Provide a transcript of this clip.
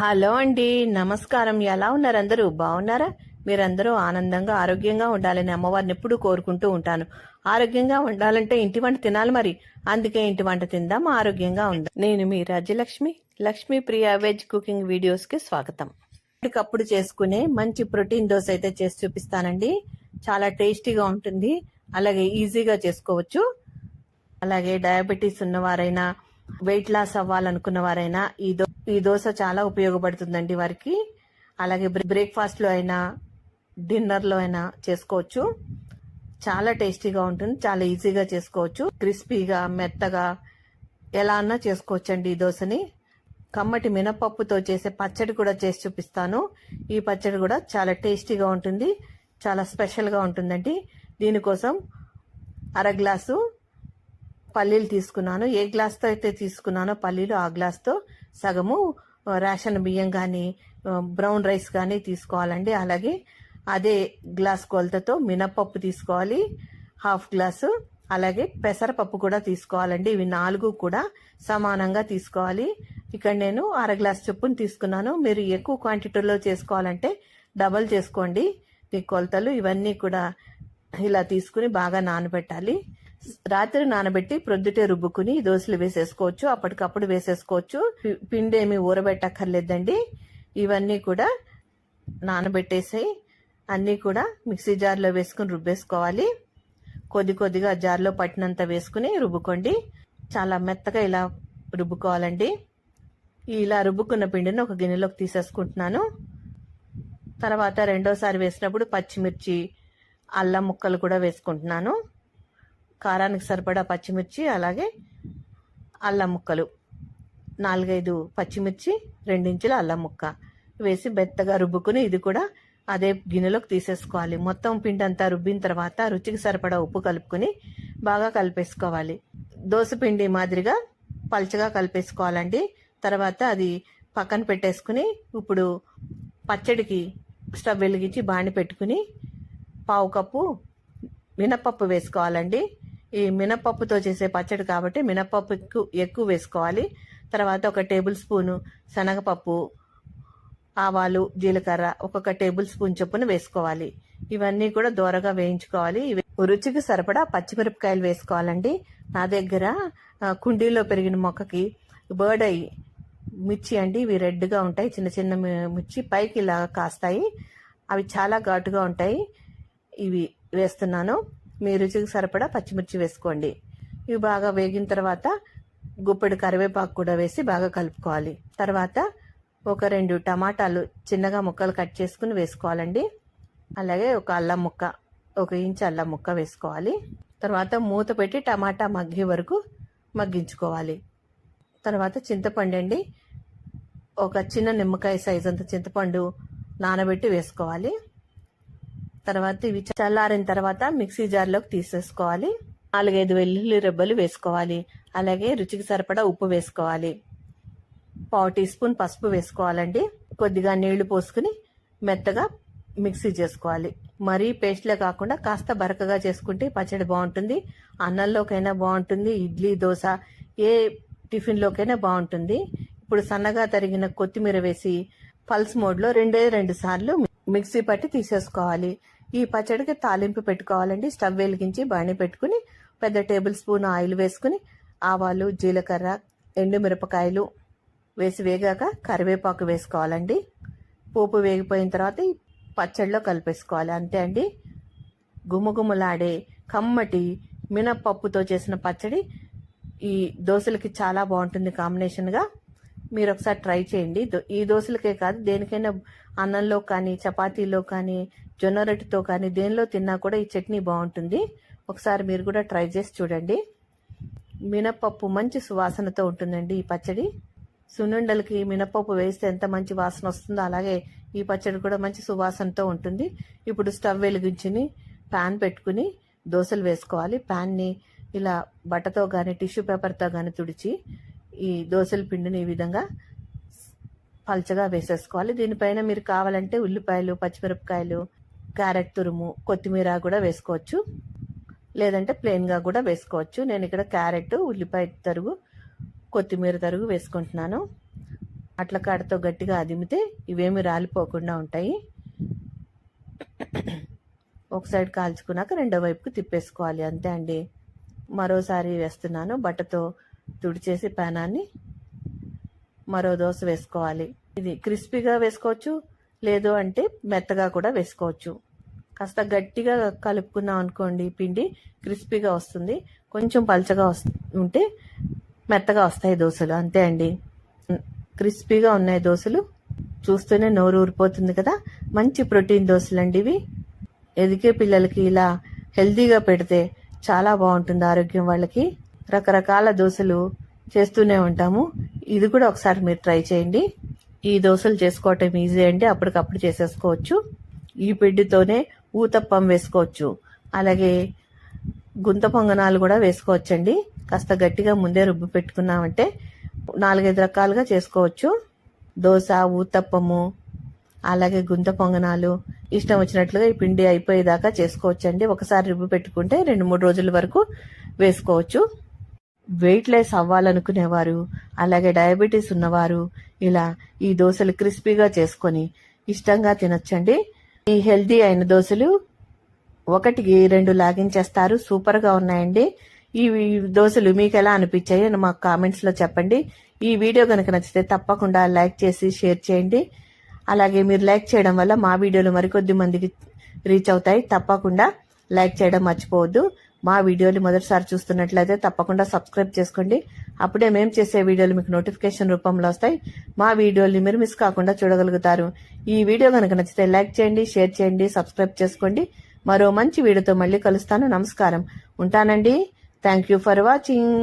Hello అండి నమస్కారం. ఎలా ఉన్నారు అందరూ? బాగున్నారా మీరందరూ ఆనందంగా ఆరోగ్యంగా ఉండాలని అమ్మవారిని ఎప్పుడూ కోరుకుంటూ ఉంటాను. ఆరోగ్యంగా ఉండాలంటే ఇంటి వంట తినాలి మరి. అందుకే ఇంటి వంట తిందాం ఆరోగ్యంగా ఉందా. నేను మీ రాజ్యలక్ష్మి లక్ష్మీ ప్రియ వెజ్ కుకింగ్ వీడియోస్కి స్వాగతం. ఇప్పటికప్పుడు చేసుకునే మంచి ప్రోటీన్ దోశ అయితే చేసి చూపిస్తానండి. చాలా టేస్టీగా ఉంటుంది. అలాగే ఈజీగా చేసుకోవచ్చు. అలాగే డయాబెటీస్ ఉన్నవారైనా వెయిట్ లాస్ అవ్వాలనుకున్న వారైనా ఈ దో ఈ దోశ చాలా ఉపయోగపడుతుందండి వారికి. అలాగే బ్రేక్ఫాస్ట్లో అయినా డిన్నర్లో అయినా చేసుకోవచ్చు. చాలా టేస్టీగా ఉంటుంది చాలా ఈజీగా చేసుకోవచ్చు. క్రిస్పీగా మెత్తగా ఎలా అన్నా చేసుకోవచ్చండి ఈ దోశని. కమ్మటి మినపప్పుతో చేసే పచ్చడి కూడా చేసి చూపిస్తాను. ఈ పచ్చడి కూడా చాలా టేస్టీగా ఉంటుంది చాలా స్పెషల్గా ఉంటుందండి. దీనికోసం అర గ్లాసు పల్లీలు తీసుకున్నాను. ఏ గ్లాస్తో అయితే తీసుకున్నానో పల్లీలు ఆ గ్లాస్తో సగము రేషన్ బియ్యం కానీ బ్రౌన్ రైస్ కానీ తీసుకోవాలండి. అలాగే అదే గ్లాస్ కొలతతో మినప్పప్పు తీసుకోవాలి హాఫ్ గ్లాసు. అలాగే పెసరపప్పు కూడా తీసుకోవాలండి. ఇవి నాలుగు కూడా సమానంగా తీసుకోవాలి. ఇక్కడ నేను అర గ్లాస్ చొప్పున తీసుకున్నాను. మీరు ఎక్కువ క్వాంటిటీలో చేసుకోవాలంటే డబల్ చేసుకోండి. మీ కొలతలు ఇవన్నీ కూడా ఇలా తీసుకుని బాగా నానబెట్టాలి. రాత్రి నానబెట్టి ప్రొద్దుటే రుబ్బుకుని దోశలు వేసేసుకోవచ్చు అప్పటికప్పుడు వేసేసుకోవచ్చు. పిండి ఏమి ఊరబెట్టక్కర్లేదండి. ఇవన్నీ కూడా నానబెట్టేసి అన్నీ కూడా మిక్సీ జార్లో వేసుకుని రుబ్బేసుకోవాలి. కొద్ది కొద్దిగా జార్లో పట్టినంత వేసుకుని రుబ్బుకోండి. చాలా మెత్తగా ఇలా రుబ్బుకోవాలండి. ఇలా రుబ్బుకున్న పిండిని ఒక గిన్నెలోకి తీసేసుకుంటున్నాను. తర్వాత రెండోసారి వేసినప్పుడు పచ్చిమిర్చి అల్లం ముక్కలు కూడా వేసుకుంటున్నాను. కారానికి సరిపడా పచ్చిమిర్చి అలాగే అల్లం ముక్కలు. నాలుగైదు పచ్చిమిర్చి రెండించుల అల్లం ముక్క. వేసి బెత్తగా రుబ్బుకుని ఇది కూడా అదే గిన్నెలోకి తీసేసుకోవాలి. మొత్తం పిండి అంతా రుబ్బిన తర్వాత రుచికి సరిపడా ఉప్పు కలుపుకొని బాగా కలిపేసుకోవాలి. దోశ పిండి మాదిరిగా పల్చగా కలిపేసుకోవాలండి. తర్వాత అది పక్కన పెట్టేసుకుని ఇప్పుడు పచ్చడికి స్టవ్ వెలిగించి బాణి పెట్టుకుని పావు కప్పు మినపప్పు వేసుకోవాలండి. ఈ మినపప్పుతో చేసే పచ్చడి కాబట్టి మినపప్పు ఎక్కువ ఎక్కువ వేసుకోవాలి. తర్వాత ఒక టేబుల్ స్పూను శనగపప్పు ఆవాలు జీలకర్ర ఒక్కొక్క టేబుల్ స్పూన్ చొప్పున వేసుకోవాలి. ఇవన్నీ కూడా దూరగా వేయించుకోవాలి. రుచికి సరిపడా పచ్చిమిరపకాయలు వేసుకోవాలండి. నా దగ్గర కుండీలో పెరిగిన మొక్కకి బర్డ్ అయ్యి మిర్చి అండి. ఇవి రెడ్గా ఉంటాయి. చిన్న చిన్న మిర్చి పైకి ఇలా కాస్తాయి. అవి చాలా ఘాటుగా ఉంటాయి. ఇవి వేస్తున్నాను. మీ రుచికి సరిపడా పచ్చిమిర్చి వేసుకోండి. ఇవి బాగా వేగిన తర్వాత గుప్పెడు కరివేపాకు కూడా వేసి బాగా కలుపుకోవాలి. తర్వాత ఒక రెండు టమాటాలు చిన్నగా ముక్కలు కట్ చేసుకుని వేసుకోవాలండి. అలాగే ఒక అల్లం ముక్క ఒక ఇంచు అల్లం ముక్క వేసుకోవాలి. తర్వాత మూత పెట్టి టమాటా మగ్గే వరకు మగ్గించుకోవాలి. తర్వాత చింతపండు అండి. ఒక చిన్న నిమ్మకాయ సైజ్ అంత చింతపండు నానబెట్టి వేసుకోవాలి. తర్వాత ఇవి చల్లారిన తర్వాత మిక్సీ జార్లోకి తీసేసుకోవాలి. నాలుగైదు వెల్లుల్లి రెబ్బలు వేసుకోవాలి. అలాగే రుచికి సరిపడా ఉప్పు వేసుకోవాలి. పావు టీ స్పూన్ పసుపు వేసుకోవాలండి. కొద్దిగా నీళ్ళు పోసుకుని మెత్తగా మిక్సీ చేసుకోవాలి. మరీ పేస్ట్లే కాకుండా కాస్త బరకగా చేసుకుంటే పచ్చడి బాగుంటుంది. అన్నంలోకైనా బాగుంటుంది. ఇడ్లీ దోశ ఏ టిఫిన్లోకైనా బాగుంటుంది. ఇప్పుడు సన్నగా తరిగిన కొత్తిమీర వేసి పల్స్ మోడ్లో రెండే రెండు సార్లు మిక్సీ పట్టి తీసేసుకోవాలి. ఈ పచ్చడికి తాలింపు పెట్టుకోవాలండి. స్టవ్ వెలిగించి బాణీ పెట్టుకుని పెద్ద టేబుల్ స్పూన్ ఆయిల్ వేసుకుని ఆవాలు జీలకర్ర ఎండుమిరపకాయలు వేసి వేగాక కరివేపాకు వేసుకోవాలండి. పోపు వేగిపోయిన తర్వాత పచ్చడిలో కలిపేసుకోవాలి. అంతే అండి. గుమగుమలాడే కమ్మటి మినప్పప్పుతో చేసిన పచ్చడి ఈ దోశలకి చాలా బాగుంటుంది కాంబినేషన్గా. మీరు ఒకసారి ట్రై చేయండి. ఈ దోశలకే కాదు దేనికైనా అన్నంలో కానీ చపాతీలో కానీ జొన్న రొట్టెతో కానీ దేనిలో తిన్నా కూడా ఈ చట్నీ బాగుంటుంది. ఒకసారి మీరు కూడా ట్రై చేసి చూడండి. మినప్పప్పు మంచి సువాసనతో ఉంటుందండి ఈ పచ్చడి. సున్నుండలకి మినప్పప్పు వేస్తే ఎంత మంచి వాసన వస్తుందో అలాగే ఈ పచ్చడి కూడా మంచి సువాసనతో ఉంటుంది. ఇప్పుడు స్టవ్ వెలిగించుని ప్యాన్ పెట్టుకుని దోశలు వేసుకోవాలి. ప్యాన్ని ఇలా బట్టతో కానీ టిష్యూ పేపర్తో కానీ తుడిచి ఈ దోశల పిండిని ఈ విధంగా పల్చగా వేసేసుకోవాలి. దీనిపైన మీరు కావాలంటే ఉల్లిపాయలు పచ్చిమిరపకాయలు క్యారెట్ తురుము కొత్తిమీర కూడా వేసుకోవచ్చు. లేదంటే ప్లెయిన్గా కూడా వేసుకోవచ్చు. నేను ఇక్కడ క్యారెట్ ఉల్లిపాయ తరుగు కొత్తిమీర తరుగు వేసుకుంటున్నాను. అట్ల కాడతో గట్టిగా అదిమితే ఇవేమి రాలిపోకుండా ఉంటాయి. ఒక సైడ్ కాల్చుకున్నాక రెండో వైపుకి తిప్పేసుకోవాలి. అంతే అండి. మరోసారి వేస్తున్నాను. బట్టతో తుడిచేసి పానాన్ని మరో దోశ వేసుకోవాలి. ఇది క్రిస్పీగా వేసుకోవచ్చు. లేదు అంటే మెత్తగా కూడా వేసుకోవచ్చు. కాస్త గట్టిగా కలుపుకున్నాం అనుకోండి పిండి క్రిస్పీగా వస్తుంది. కొంచెం పలచగా ఉంటే మెత్తగా వస్తాయి దోశలు. అంతే అండి. క్రిస్పీగా ఉన్నాయి దోశలు. చూస్తూనే నోరు ఊరిపోతుంది కదా. మంచి ప్రోటీన్ దోశలు అండి ఇవి. ఎదిగే పిల్లలకి ఇలా హెల్తీగా పెడితే చాలా బాగుంటుంది ఆరోగ్యం వాళ్ళకి. రకరకాల దోశలు చేస్తూనే ఉంటాము. ఇది కూడా ఒకసారి మీరు ట్రై చేయండి. ఈ దోశలు చేసుకోవటం ఈజీ అండి. అప్పటికప్పుడు చేసేసుకోవచ్చు. ఈ పిండితోనే ఊతప్పం వేసుకోవచ్చు. అలాగే గుంత పొంగనాలు కూడా వేసుకోవచ్చండి. కాస్త గట్టిగా ముందే రుబ్బు పెట్టుకున్నామంటే నాలుగైదు రకాలుగా చేసుకోవచ్చు. దోశ ఊతప్పము అలాగే గుంత పొంగనాలు ఇష్టం వచ్చినట్లుగా ఈ పిండి అయిపోయేదాకా చేసుకోవచ్చండి. ఒకసారి రుబ్బు పెట్టుకుంటే రెండు మూడు రోజుల వరకు వేసుకోవచ్చు. వెయిట్ లెస్ అవ్వాలనుకునేవారు అలాగే డయాబెటీస్ ఉన్నవారు ఇలా ఈ దోశలు క్రిస్పీగా చేసుకొని ఇష్టంగా తినొచ్చండి. ఈ హెల్దీ అయిన దోశలు ఒకటికి రెండు లాగించేస్తారు. సూపర్గా ఉన్నాయండి. ఈ దోశలు మీకు ఎలా అనిపించాయి అని మాకు కామెంట్స్లో చెప్పండి. ఈ వీడియో కనుక నచ్చితే తప్పకుండా లైక్ చేసి షేర్ చేయండి. అలాగే మీరు లైక్ చేయడం వల్ల మా వీడియోలు మరికొద్ది మందికి రీచ్ అవుతాయి. తప్పకుండా లైక్ చేయడం మర్చిపోవద్దు. మా వీడియోలు మొదటిసారి చూస్తున్నట్లయితే తప్పకుండా సబ్స్క్రైబ్ చేసుకోండి. అప్పుడే మేము చేసే వీడియోలు మీకు నోటిఫికేషన్ రూపంలో వస్తాయి. మా వీడియోలు మీరు మిస్ కాకుండా చూడగలుగుతారు. ఈ వీడియో కనుక నచ్చితే లైక్ చేయండి షేర్ చేయండి సబ్స్క్రైబ్ చేసుకోండి. మరో మంచి వీడియోతో మళ్ళీ కలుస్తాను. నమస్కారం. ఉంటానండి. Thank you for watching